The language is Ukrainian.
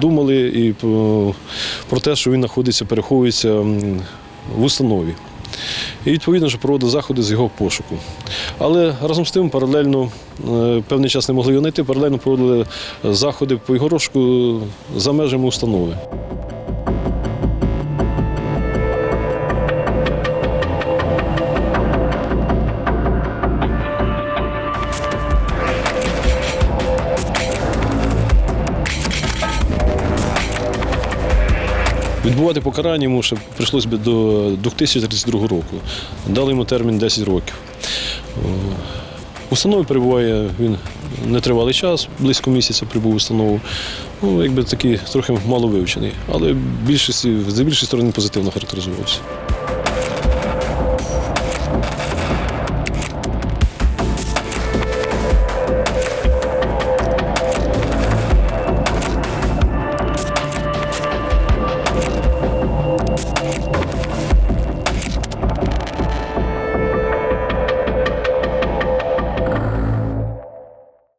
думали і про- про те, що він знаходиться, переховується в установі. І відповідно що проводили заходи з його пошуку. Але разом з тим паралельно е, певний час не могли його знайти, паралельно проводили заходи по його розшуку за межами установи. Відбувати покарання йому ще прийшлося би до 2032 року. Дали йому термін 10 років. О, установі перебуває він нетривалий час, близько місяця прибув установу. Ну, якби такий трохи мало вивчений, але більшості, за більшість сторони позитивно характеризувався. Oh.